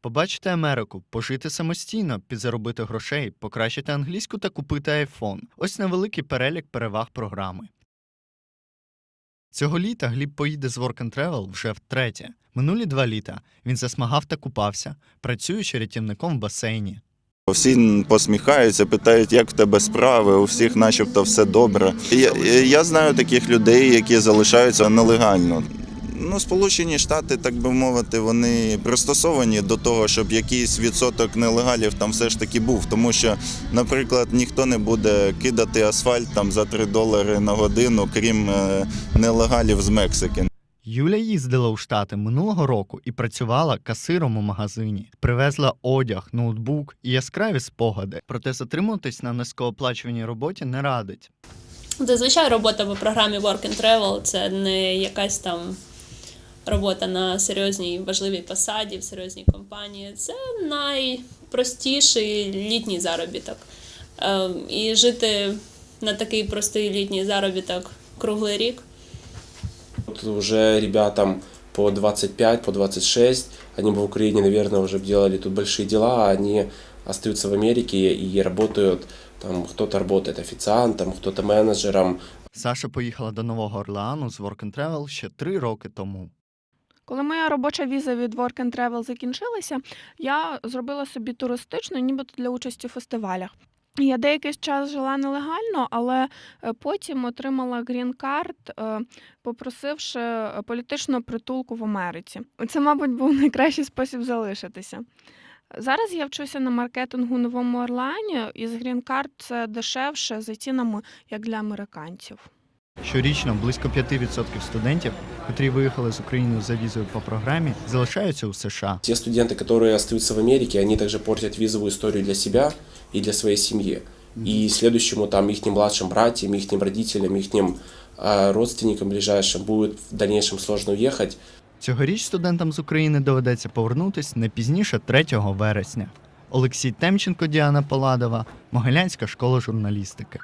Побачити Америку, пожити самостійно, підзаробити грошей, покращити англійську та купити айфон. Ось невеликий перелік переваг програми. Цього літа Гліб поїде з Work and Travel вже втретє. Минулі два літа він засмагав та купався, працюючи рятівником в басейні. Всі посміхаються, питають, як в тебе справи, у всіх начебто все добре. Я, я знаю таких людей, які залишаються нелегально. Ну, Сполучені Штати, так би мовити, вони пристосовані до того, щоб якийсь відсоток нелегалів там все ж таки був. Тому що, наприклад, ніхто не буде кидати асфальт там за 3 долари на годину, крім е, нелегалів з Мексики. Юля їздила у Штати минулого року і працювала касиром у магазині. Привезла одяг, ноутбук і яскраві спогади. Проте затримуватись на низькооплачуваній роботі не радить. Зазвичай робота по програмі Work and Travel це не якась там робота на серйозній важливій посаді, в серйозній компанії. Це найпростіший літній заробіток. Ем, І жити на такий простий літній заробіток круглий рік. Тут уже ребятам по 25, по 26, они бы в Украине, наверное, уже б делали тут большие дела, а они остаются в Америке и работают, там кто-то работает официантом, кто-то менеджером, Саша поїхала до Нового Орлеану з Work and Travel ще три роки тому. Коли моя робоча віза від Work and Travel закінчилася, я зробила собі туристичну, нібито для участі у фестивалях. Я деякий час жила нелегально, але е, потім отримала грін-карт, е, попросивши е, політичного притулку в Америці. Це, мабуть, був найкращий спосіб залишитися. Зараз я вчуся на маркетингу Новому Орлеані, і з грін-карт це дешевше за цінами, як для американців. Щорічно близько 5% студентів, котрі виїхали з України за візою по програмі, залишаються у США. Те студенты, которые остаются в Америке, они также портят визовую историю для себя и для своей семьи. И следующему там их младшим братьям, их родителям, их родственникам ближайшим будет в дальнейшем сложно уехать. Цьогоріч студентам з України доведеться повернутись не пізніше 3 вересня. Олексій Темченко, Діана Поладова, Могилянська школа журналістики.